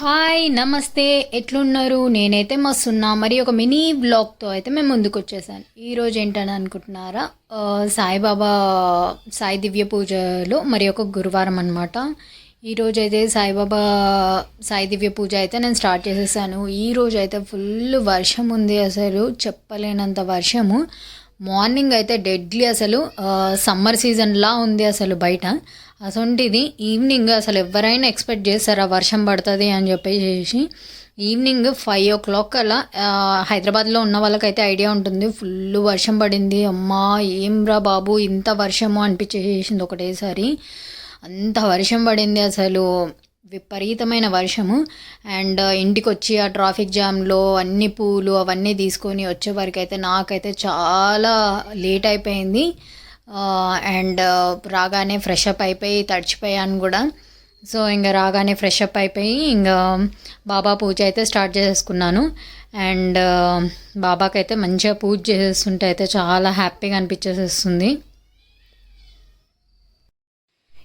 Hi నమస్తే ఎట్లున్నారు? నేనైతే మస్తున్నా. మరి ఒక మినీ బ్లాగ్తో అయితే మేము ముందుకు వచ్చేసాను ఈరోజు ఏంటని అనుకుంటున్నారా? సాయిబాబా సాయి దివ్య పూజలో మరి ఒక గురువారం అనమాట ఈరోజు అయితే సాయిబాబా సాయి దివ్య పూజ అయితే నేను స్టార్ట్ చేసేసాను. ఈరోజు అయితే ఫుల్ వర్షం ఉంది అసలు. చెప్పలేనంత వర్షము. మార్నింగ్ అయితే డెడ్లీ అసలు సమ్మర్ సీజన్లా ఉంది అసలు బయట. అసొంటిది ఈవినింగ్ అసలు ఎవరైనా ఎక్స్పెక్ట్ చేస్తారా వర్షం పడుతుంది అని చెప్పేసి ఈవినింగ్ ఫైవ్ ఓ క్లాక్ అలా హైదరాబాద్లో ఉన్న వాళ్ళకైతే ఐడియా ఉంటుంది. ఫుల్ వర్షం పడింది. అమ్మా ఏం రా బాబు ఇంత వర్షము అనిపించేసింది ఒకటేసారి. అంత వర్షం పడింది అసలు. విపరీతమైన వర్షము. అండ్ ఇంటికి వచ్చి ఆ ట్రాఫిక్ జామ్లో అన్ని పూలు అవన్నీ తీసుకొని వచ్చే వరకు అయితే నాకైతే చాలా లేట్ అయిపోయింది. అండ్ రాగానే ఫ్రెష్ అప్ అయిపోయి తడిచిపోయాను కూడా. సో ఇంకా రాగానే ఫ్రెష్ అప్ అయిపోయి ఇంకా బాబా పూజ అయితే స్టార్ట్ చేసేసుకున్నాను అండ్ బాబాకైతే మంచిగా పూజ చేసేస్తుంటే అయితే చాలా హ్యాపీగా అనిపించేసేస్తుంది.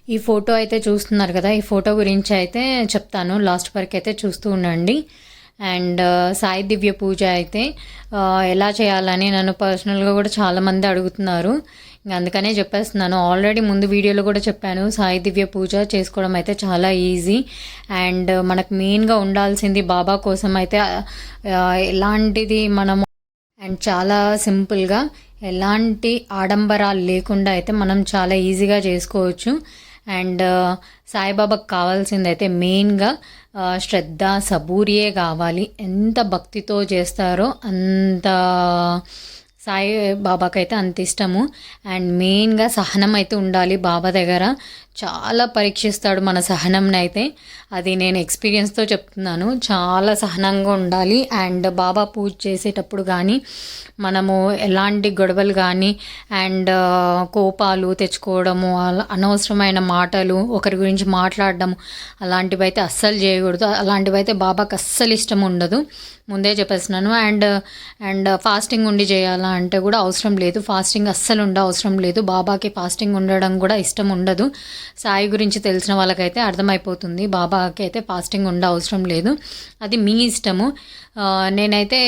ఈ ఫోటో అయితే చూస్తున్నారు కదా ఈ ఫోటో గురించి అయితే చెప్తాను. లాస్ట్ వరకు అయితే చూస్తూ ఉండండి. అండ్ సాయి దివ్య పూజ అయితే ఎలా చేయాలని నన్ను పర్సనల్గా కూడా చాలామంది అడుగుతున్నారు. ఇంకా అందుకనే చెప్పేస్తున్నాను. ఆల్రెడీ ముందు వీడియోలో కూడా చెప్పాను సాయి దివ్య పూజ చేసుకోవడం అయితే చాలా ఈజీ. అండ్ మనకు మెయిన్గా ఉండాల్సింది బాబా కోసం అయితే ఎలాంటిది మనము అండ్ చాలా సింపుల్గా ఎలాంటి ఆడంబరాలు లేకుండా అయితే మనం చాలా ఈజీగా చేసుకోవచ్చు. అండ్ సాయిబాబాకు కావాల్సింది అయితే మెయిన్గా శ్రద్ధ సబూరియే కావాలి. ఎంత భక్తితో చేస్తారో అంత సాయి బాబాకైతే అంత ఇష్టము. అండ్ మెయిన్గా సహనం అయితే ఉండాలి బాబా దగ్గర. చాలా పరీక్షిస్తాడు మన సహనంని అయితే. అది నేను ఎక్స్పీరియన్స్తో చెప్తున్నాను. చాలా సహనంగా ఉండాలి. అండ్ బాబా పూజ చేసేటప్పుడు కానీ మనము ఎలాంటి గొడవలు కానీ అండ్ కోపాలు తెచ్చుకోవడము అలా అనవసరమైన మాటలు ఒకరి గురించి మాట్లాడడం అలాంటివి అయితే అస్సలు చేయకూడదు. అలాంటివి అయితే బాబాకి అస్సలు ఇష్టం ఉండదు. ముందే చెప్పేస్తున్నాను. అండ్ అండ్ ఫాస్టింగ్ ఉండి చేయాలా అంటే కూడా అవసరం లేదు. ఫాస్టింగ్ అస్సలు ఉండ అవసరం లేదు. బాబాకి ఫాస్టింగ్ ఉండడం కూడా ఇష్టం ఉండదు. సాయి గురించి తెలిసిన వాళ్ళకైతే అర్థమైపోతుంది. బాబాకి అయితే ఫాస్టింగ్ ఉండ అవసరం లేదు. అది మీ ఇష్టము. నేనైతే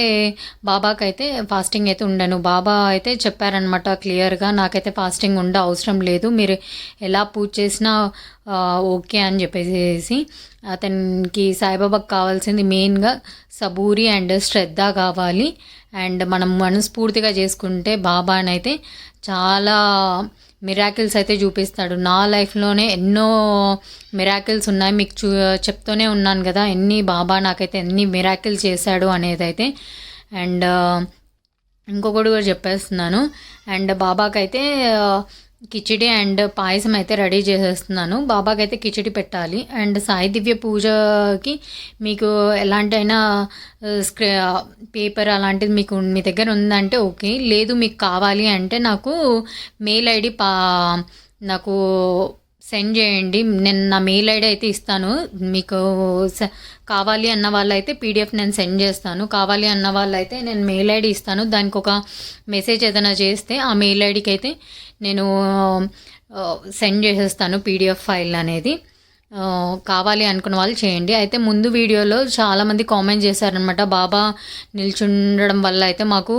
బాబాకి అయితే ఫాస్టింగ్ అయితే ఉండను. బాబా అయితే చెప్పారనమాట క్లియర్గా నాకైతే ఫాస్టింగ్ ఉండ అవసరం లేదు. మీరు ఎలా పూజ చేసినా ఓకే అని చెప్పేసి అతనికి సాయిబాబాకి కావాల్సింది మెయిన్గా సబూరి అండ్ శ్రద్ధ కావాలి. అండ్ మనం మనస్ఫూర్తిగా చేసుకుంటే బాబానైతే చాలా మిరాకిల్స్ అయితే చూపిస్తాడు. నా లైఫ్లోనే ఎన్నో మిరాకిల్స్ ఉన్నాయి. మీకు చూ చెప్తూనే ఉన్నాను కదా ఎన్ని బాబా నాకైతే ఎన్ని మిరాకిల్స్ చేశాడు అనేది అయితే. అండ్ ఇంకొకటి కూడా చెప్పేస్తున్నాను. అండ్ బాబాకైతే కిచిడి అండ్ పాయసం అయితే రెడీ చేసేస్తున్నాను. బాబాకి అయితే కిచిడి పెట్టాలి. అండ్ సాయి దివ్య పూజకి మీకు ఎలాంటైనా ఆ, స్క్రే పేపర్ అలాంటిది మీకు మీ దగ్గర ఉందంటే ఓకే. లేదు మీకు కావాలి అంటే నాకు మెయిల్ ఐడి పా నాకు సెండ్ చేయండి. నేను నా మెయిల్ ఐడి అయితే ఇస్తాను. మీకు స- కావాలి అన్న వాళ్ళైతే పీడిఎఫ్ నేను సెండ్ చేస్తాను. కావాలి అన్న వాళ్ళైతే నేను మెయిల్ ఐడి ఇస్తాను. దానికి ఒక మెసేజ్ ఏదైనా చేస్తే ఆ మెయిల్ ఐడికి అయితే నేను సెండ్ చేసేస్తాను పీడిఎఫ్ ఫైల్ అనేది. కావాలి అనుకున్న వాళ్ళు చేయండి. అయితే ముందు వీడియోలో చాలామంది కామెంట్ చేశారనమాట బాబా నిల్చుండడం వల్ల అయితే మాకు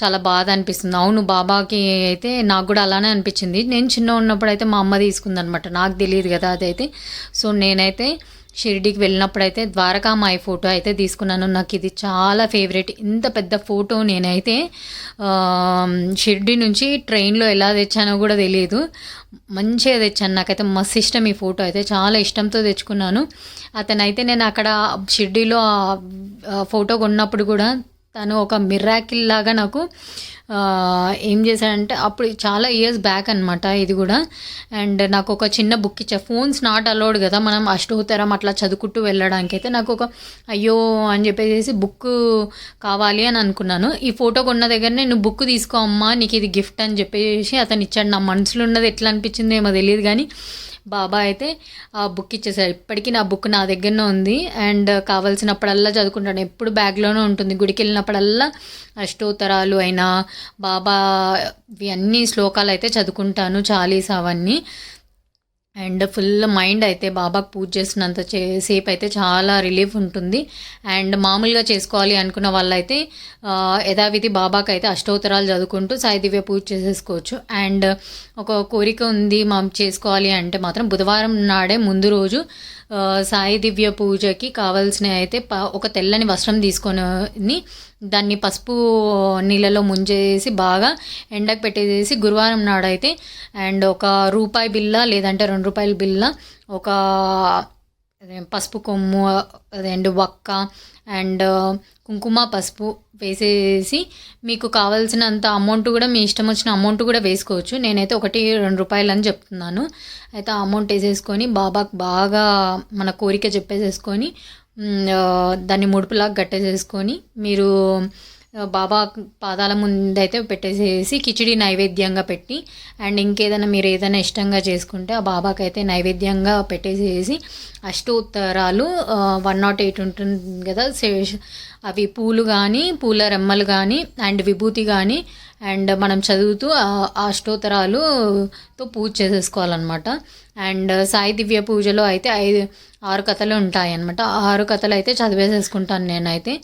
చాలా బాధ అనిపిస్తుంది. అవును బాబాకి అయితే నాకు కూడా అలానే అనిపించింది. నేను చిన్న ఉన్నప్పుడు అయితే మా అమ్మ తీసుకుందనమాట నాకు తెలియదు కదా అదైతే. సో నేనైతే షిరిడీకి వెళ్ళినప్పుడైతే ద్వారకామాయి ఫోటో అయితే తీసుకున్నాను. నాకు ఇది చాలా ఫేవరెట్. ఇంత పెద్ద ఫోటో నేనైతే ఆ, షిరిడి నుంచి ట్రైన్లో ఎలా తెచ్చానో కూడా తెలియదు. మంచిగా తెచ్చాను. నాకైతే మస్తు ఇష్టం ఈ ఫోటో అయితే. చాలా ఇష్టంతో తెచ్చుకున్నాను. అతనైతే నేను అక్కడ షిర్డీలో ఫోటో కొన్నప్పుడు కూడా తను ఒక మిరాకిల్ లాగా నాకు ఏం చేశాడంటే అప్పుడు చాలా ఇయర్స్ బ్యాక్ అనమాట ఇది కూడా. అండ్ నాకు ఒక చిన్న బుక్ ఇచ్చా. ఫోన్స్ నాట్ అలౌడ్ కదా మనం అష్టోత్తరం అట్లా చదువుకుంటూ వెళ్ళడానికి అయితే నాకు ఒక అయ్యో అని చెప్పేసి బుక్ కావాలి అని అనుకున్నాను. ఈ ఫోటో కొన్న దగ్గరనే నువ్వు బుక్ తీసుకో అమ్మా నీకు ఇది గిఫ్ట్ అని చెప్పేసి అతను ఇచ్చాడు. నా మనసులో ఉన్నది ఎట్లా అనిపించింది ఏమో తెలియదు కానీ బాబా అయితే ఆ బుక్ ఇచ్చేసారు. ఇప్పటికీ నా బుక్ నా దగ్గరనే ఉంది. అండ్ కావాల్సినప్పుడల్లా చదువుకుంటాను. ఎప్పుడు బ్యాగ్లోనే ఉంటుంది. గుడికి వెళ్ళినప్పుడల్లా అష్టోత్తరాలు అయినా బాబా ఇవన్నీ శ్లోకాలు అయితే చదువుకుంటాను. చాలీస్ అవన్నీ. అండ్ ఫుల్ మైండ్ అయితే బాబాకు పూజ చేసినంత సేపు అయితే చాలా రిలీఫ్ ఉంటుంది. అండ్ మామూలుగా చేసుకోవాలి అనుకున్న వాళ్ళైతే యథావిధి బాబాకి అయితే అష్టోత్తరాలు చదువుకుంటూ సాయి దివ్య పూజ చేసేసుకోవచ్చు. అండ్ ఒక కోరిక ఉంది మనం చేసుకోవాలి అంటే మాత్రం బుధవారం నాడే ముందు రోజు సాయి దివ్య పూజకి కావాల్సినవి అయితే ప- ఒక తెల్లని వస్త్రం తీసుకొని దాన్ని పసుపు నీళ్ళలో ముంచేసి బాగా ఎండకు పెట్టేసి గురువారం నాడైతే అండ్ ఒక రూపాయి బిల్ల లేదంటే రెండు రూపాయల బిల్ల ఒక పసుపు కొమ్ము అండ్ వక్క అండ్ కుంకుమ పసుపు వేసేసి మీకు కావాల్సినంత అమౌంట్ కూడా మీ ఇష్టం వచ్చిన అమౌంట్ కూడా వేసుకోవచ్చు. నేనైతే ఒకటి రెండు రూపాయలు అని చెప్తున్నాను. అయితే ఆ అమౌంట్ వేసేసుకొని బాబాకు బాగా మన కోరిక చెప్పేసేసుకొని దాన్ని ముడుపులాగా గట్టేసేసుకొని మీరు బాబా పాదాల ముందైతే పెట్టేసేసి కిచిడి నైవేద్యంగా పెట్టి అండ్ ఇంకేదైనా మీరు ఏదైనా ఇష్టంగా చేసుకుంటే ఆ బాబాకి అయితే నైవేద్యంగా పెట్టేసేసి అష్టోత్తరాలు వన్ నాట్ ఎయిట్ ఉంటుంది కదా శేష అవి పూలు కానీ పూల రెమ్మలు కానీ అండ్ విభూతి కానీ అండ్ మనం చదువుతూ ఆ అష్టోత్తరాలుతో పూజ చేసేసుకోవాలన్నమాట. అండ్ సాయి దివ్య పూజలో అయితే ఐదు ఆరు కథలు ఉంటాయి అనమాట ఆరు కథలు అయితే చదివేసేసుకుంటాను నేనైతే.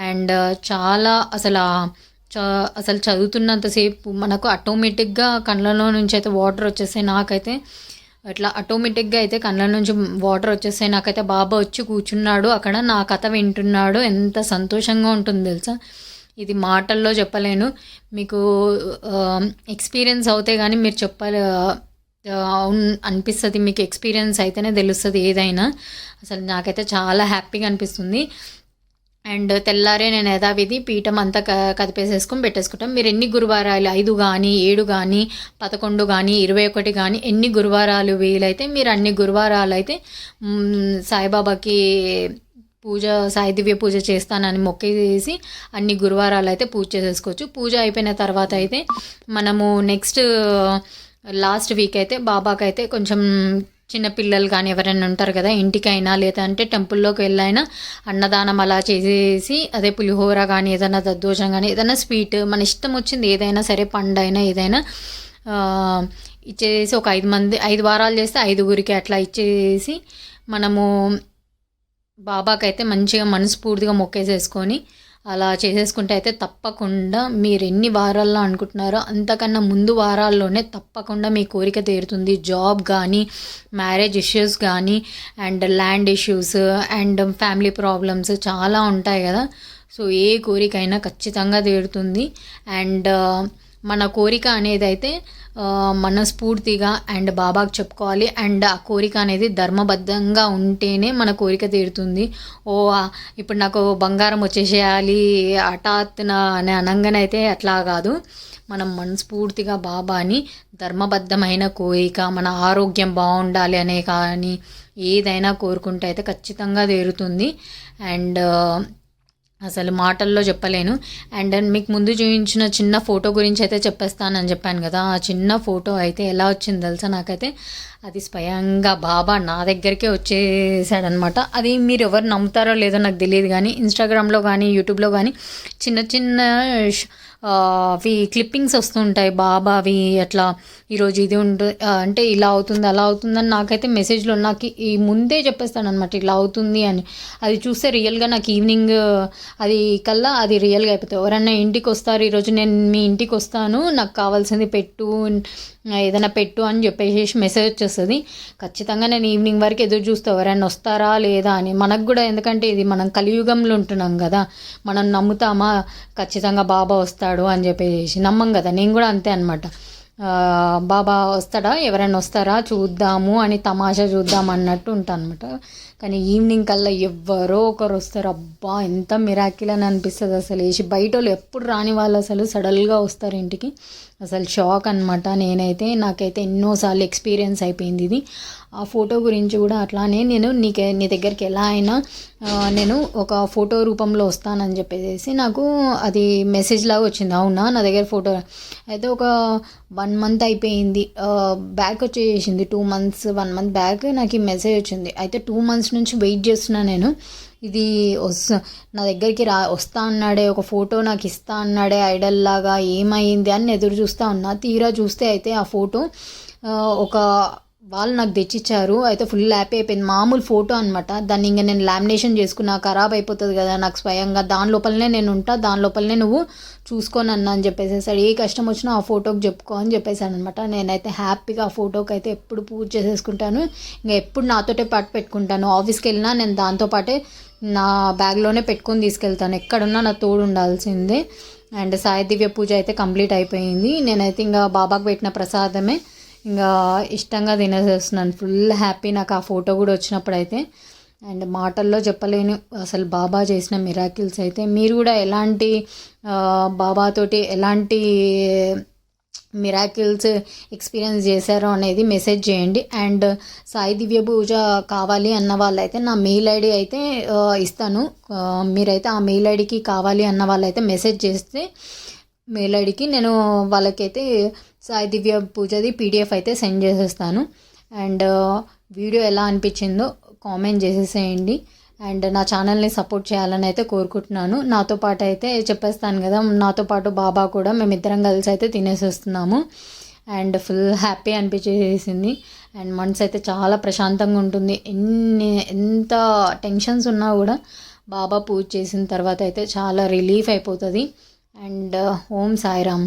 అండ్ చాలా అసలు చ- అసలు చదువుతున్నంతసేపు మనకు ఆటోమేటిక్గా కళ్ళలో నుంచి అయితే వాటర్ వచ్చేస్తాయి. నాకైతే అట్లా ఆటోమేటిక్గా అయితే కళ్ళ నుంచి వాటర్ వచ్చేస్తాయి. నాకైతే బాబా వచ్చి కూర్చున్నాడు అక్కడ నా కథ వింటున్నాడు. ఎంత సంతోషంగా ఉంటుంది తెలుసా? ఇది మాటల్లో చెప్పలేను. మీకు ఎక్స్పీరియన్స్ అవుతే కానీ మీరు చెప్పాలి అవును అనిపిస్తుంది. మీకు ఎక్స్పీరియన్స్ అయితేనే తెలుస్తుంది ఏదైనా. అసలు నాకైతే చాలా హ్యాపీగా అనిపిస్తుంది. అండ్ తెల్లారే నేను యథావిధి పీఠం అంతా క కదిపేసేసుకొని పెట్టేసుకుంటాం. మీరు ఎన్ని గురువారాలు ఐదు కానీ ఏడు కానీ పదకొండు కానీ ఇరవై ఒకటి కానీ ఎన్ని గురువారాలు వీలైతే మీరు అన్ని గురువారాలు అయితే సాయిబాబాకి పూజ సాయిదివ్య పూజ చేస్తానని మొక్కేసి అన్ని గురువారాలు అయితే పూజ చేసేసుకోవచ్చు. పూజ అయిపోయిన తర్వాత అయితే మనము నెక్స్ట్ లాస్ట్ వీక్ అయితే బాబాకి అయితే కొంచెం చిన్నపిల్లలు కానీ ఎవరైనా ఉంటారు కదా ఇంటికైనా లేదంటే టెంపుల్లోకి వెళ్ళైనా అన్నదానం అలా చేసేసి అదే పులిహోర కానీ ఏదైనా దద్దోజం కానీ ఏదైనా స్వీట్ మన ఇష్టం వచ్చింది ఏదైనా సరే పండైనా ఏదైనా ఇచ్చేసి ఒక ఐదు మంది ఐదు వారాలు చేస్తే ఐదుగురికి అట్లా ఇచ్చేసి మనము బాబాకైతే మంచిగా మనస్ఫూర్తిగా మొక్కేసేసుకొని అలా చేసేసుకుంటే అయితే తప్పకుండా మీరు ఎన్ని వారాల్లో అనుకుంటున్నారో అంతకన్నా ముందు వారాల్లోనే తప్పకుండా మీ కోరిక తీరుతుంది. జాబ్ కానీ మ్యారేజ్ ఇష్యూస్ కానీ and land issues and family problems చాలా ఉంటాయి కదా. సో ఏ కోరికైనా ఖచ్చితంగా తీరుతుంది. అండ్ మన కోరిక అనేది అయితే మనస్ఫూర్తిగా అండ్ బాబాకు చెప్పుకోవాలి. అండ్ ఆ కోరిక అనేది ధర్మబద్ధంగా ఉంటేనే మన కోరిక తీరుతుంది. ఓ ఇప్పుడు నాకు బంగారం వచ్చేసేయాలి హఠాత్తున అని అనగానైతే అట్లా కాదు. మనం మనస్ఫూర్తిగా బాబాని ధర్మబద్ధమైన కోరిక మన ఆరోగ్యం బాగుండాలి అనే కానీ ఏదైనా కోరుకుంటే అయితే ఖచ్చితంగా తీరుతుంది. అండ్ అసలు మాటల్లో చెప్పలేను. అండ్ మీకు ముందు చూపించిన చిన్న ఫోటో గురించి అయితే చెప్పేస్తానని చెప్పాను కదా. ఆ చిన్న ఫోటో అయితే ఎలా వచ్చింది తెలుసా నాకైతే? అది స్వయంగా బాబా నా దగ్గరికే వచ్చేసాడనమాట అది మీరు ఎవరు నమ్ముతారో లేదో నాకు తెలియదు కానీ ఇన్స్టాగ్రామ్లో కానీ యూట్యూబ్లో కానీ చిన్న చిన్న అవి క్లిప్పింగ్స్ వస్తుంటాయి. బాబా అవి అట్లా ఈరోజు ఇది ఉంటుంది అంటే ఇలా అవుతుంది అలా అవుతుందని నాకైతే మెసేజ్లో నాకు ఈ ముందే చెప్పేస్తాను అనమాట ఇలా అవుతుంది అని. అది చూస్తే రియల్గా నాకు ఈవినింగ్ అది కల్లా అది రియల్గా అయిపోతుంది. ఎవరన్నా ఇంటికి వస్తారు ఈరోజు నేను మీ ఇంటికి వస్తాను నాకు కావాల్సింది పెట్టు ఏదైనా పెట్టు అని చెప్పేసి మెసేజ్ వచ్చేస్తుంది. ఖచ్చితంగా నేను ఈవినింగ్ వరకు ఎదురు చూస్తే ఎవరైనా వస్తారా లేదా అని మనకు కూడా ఎందుకంటే ఇది మనం కలియుగంలో ఉంటున్నాం కదా మనం నమ్ముతామా ఖచ్చితంగా బాబా వస్తాడు అని చెప్పేసి నమ్మం కదా నేను కూడా అంతే అనమాట బాబా వస్తాడా ఎవరైనా వస్తారా చూద్దాము అని తమాషా చూద్దాం అన్నట్టు ఉంటాను అనమాట కానీ ఈవినింగ్ కల్లా ఎవ్వరో ఒకరు వస్తారు. అబ్బా ఎంత మిరాకిల్ అని అనిపిస్తుంది అసలు. వేసి బయట వాళ్ళు ఎప్పుడు రాని వాళ్ళు అసలు సడల్గా వస్తారు ఇంటికి. అసలు షాక్ అనమాట నేనైతే నాకైతే ఎన్నోసార్లు ఎక్స్పీరియన్స్ అయిపోయింది ఇది. ఆ ఫోటో గురించి కూడా అట్లానే నేను నీకే నీ దగ్గరికి ఎలా అయినా నేను ఒక ఫోటో రూపంలో వస్తానని చెప్పేసి నాకు అది మెసేజ్ లాగా వచ్చింది. అవునా? నా దగ్గర ఫోటో. అయితే ఒక వన్ మంత్ అయిపోయింది. బ్యాక్ వచ్చేసింది. Two months one month back నాకు ఈ మెసేజ్ వచ్చింది. అయితే టూ మంత్స్ నుంచి వెయిట్ చేస్తున్నా నేను. ఇది వస్తా నా దగ్గరికి రా వస్తా అన్నాడే ఒక ఫోటో నాకు ఇస్తా అన్నాడే ఐడల్ లాగా ఏమైంది అని ఎదురు చూస్తూ ఉన్నా. తీరా చూస్తే అయితే ఆ ఫోటో ఒక వాళ్ళు నాకు తెచ్చిచ్చారు. అయితే ఫుల్ హ్యాపీ అయిపోయింది. మామూలు ఫోటో అనమాట దాన్ని ఇంకా నేను లామినేషన్ చేసుకున్నా ఖరాబ్ అయిపోతుంది కదా నాకు స్వయంగా. దాని లోపలనే నేను ఉంటా దాని లోపలనే నువ్వు చూసుకొని అన్నా అని చెప్పేసేసాడు ఏ కష్టం వచ్చినా ఆ ఫోటోకి చెప్పుకో అని చెప్పేసాను అనమాట నేనైతే హ్యాపీగా ఆ ఫోటోకి అయితే ఎప్పుడు పూజ చేసేసుకుంటాను. ఇంకా ఎప్పుడు నాతోటే పాటు పెట్టుకుంటాను. ఆఫీస్కి వెళ్ళినా నేను దాంతో పాటే నా బ్యాగ్లోనే పెట్టుకొని తీసుకెళ్తాను. ఎక్కడున్నా నా తోడు ఉండాల్సిందే. అండ్ సాయి దివ్య పూజ అయితే కంప్లీట్ అయిపోయింది. నేనైతే ఇంకా బాబాకు పెట్టిన ప్రసాదమే ఇంకా ఇష్టంగా తినేసేస్తున్నాను. ఫుల్ హ్యాపీ నాకు ఆ ఫోటో కూడా వచ్చినప్పుడు అయితే అండ్ మాటల్లో చెప్పలేను అసలు బాబా చేసిన మిరాకిల్స్ అయితే మీరు కూడా ఎలాంటి బాబాతోటి ఎలాంటి మిరాకిల్స్ ఎక్స్పీరియన్స్ చేశారో అనేది మెసేజ్ చేయండి. అండ్ సాయి దివ్య పూజ కావాలి అన్న వాళ్ళైతే నా మెయిల్ ఐడి అయితే ఇస్తాను. మీరైతే ఆ మెయిల్ ఐడికి కావాలి అన్న వాళ్ళైతే మెసేజ్ చేస్తే మెయిల్ ఐడికి నేను వాళ్ళకైతే సాయి దివ్య పూజది పీడిఎఫ్ అయితే సెండ్ చేసేస్తాను. అండ్ వీడియో ఎలా అనిపించిందో కామెంట్ చేసేసేయండి. అండ్ నా ఛానల్ని సపోర్ట్ చేయాలని అయితే కోరుకుంటున్నాను. నాతో పాటు అయితే చెప్పేస్తాను కదా నాతో పాటు బాబా కూడా మేమిద్దరం కలిసి అయితే తినేసి వస్తున్నాము. అండ్ ఫుల్ హ్యాపీ అనిపించేసింది. అండ్ మనసు అయితే చాలా ప్రశాంతంగా ఉంటుంది. ఎన్ని ఎంత టెన్షన్స్ ఉన్నా కూడా బాబా పూజ చేసిన తర్వాత అయితే చాలా రిలీఫ్ అయిపోతుంది. అండ్ ఓం సాయిరామ్.